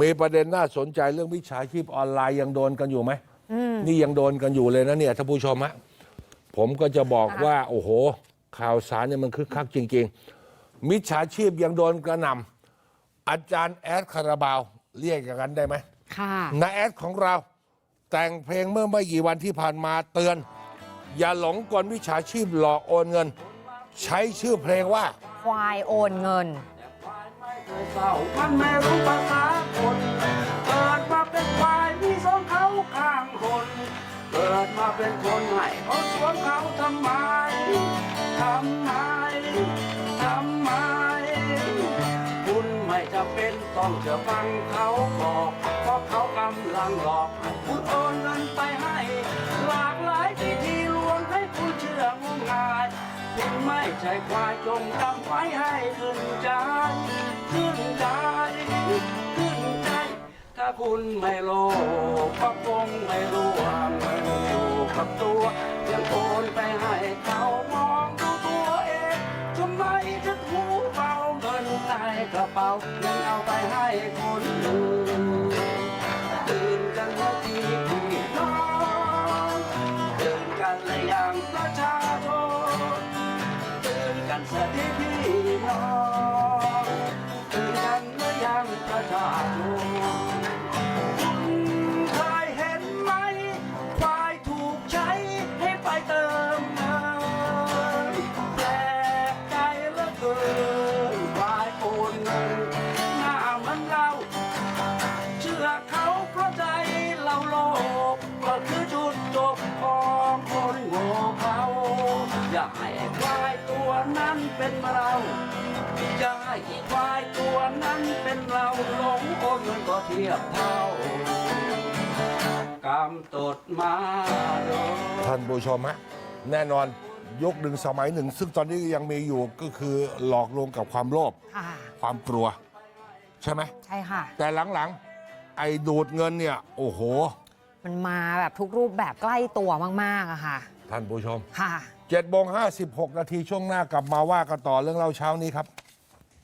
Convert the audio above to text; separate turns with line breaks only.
มีประเด็นน่าสนใจเรื่องวิชาชีพออนไลน์ยังโดนกันอยู่ไหมนี่ยังโดนกันอยู่เลยนะเนี่ยท่านผู้ชมฮะผมก็จะบอกว่า โอ้โห ข่าวสารเนี่ยมันคึกคักจริง ๆ มิจฉาชีพยังโดนกระหน่ำอาจารย์แอดคาราบาวเรียกอย่างนั้นได้ไหม
ค่ะ
นาแอดของเรา แต่งเพลงเมื่อไม่กี่วันที่ผ่านมาเตือน อย่าหลงกลวิชาชีพหลอกโอนเงิน ใช้ชื่อเพลงว่า
ควายโอนเงิน
เศร้ามันไม่รู้ภาษาคนเกิดมาเป็นควายมีสองเขาข้างคนเกิดมาเป็นคนให้เขาสวมเขาทำไมทำไมทำไม คุณไม่จำเป็นต้องเชื่อฟังเขาบอกเพราะเขากำลังหลอกให้คุณโอนเงินไปให้ หลากหลายวิธีลวงให้คุณเชื่องมงายคุณไม่ใช่ควายจงจำไว้ให้ขึ้นใจขึ้นใจ คุณไม่โลภก็คงไม่รู้ว่ามันอยู่กับตัวยังโอนไปให้เขามองดูตัวเองทำไมถึงหูเบาเงินในกระเป๋ายังเอาไปให้คนอื่นตื่นกันเมื่อทีพี่น้องตื่นกันเลยอย่างประชาชนตื่นกันเสียทีพี่น้อง อย่าให้ควายตัวนั้นเป็นเราอย่าให้ควายตัวนั้นเป็นเราหลงโอนเงินก็เทียบเท่ากำตดมาโดน
ท่านผู้ชมฮะแน่นอนยุคหนึ่งสมัยหนึ่ง ซึ่งตอนนี้ยังมีอยู่ก็คือหลอกลวงกับความโลภ
ค่ะ
ความกลัว ใช่ไหม
ใช่ค่ะ
แต่หลังๆ ไอ้ดูดเงินเนี่ย โอ้โห
มันมาแบบทุกรูปแบบใกล้ตัวมาก ๆอะค่ะ
ท่านผู้ชม
ค่ะ
7จ็ดโมงห้าสิบหกนาทีช่วงหน้ากลับมาว่ากันต่อเรื่องเล่าเช้านี้ครับ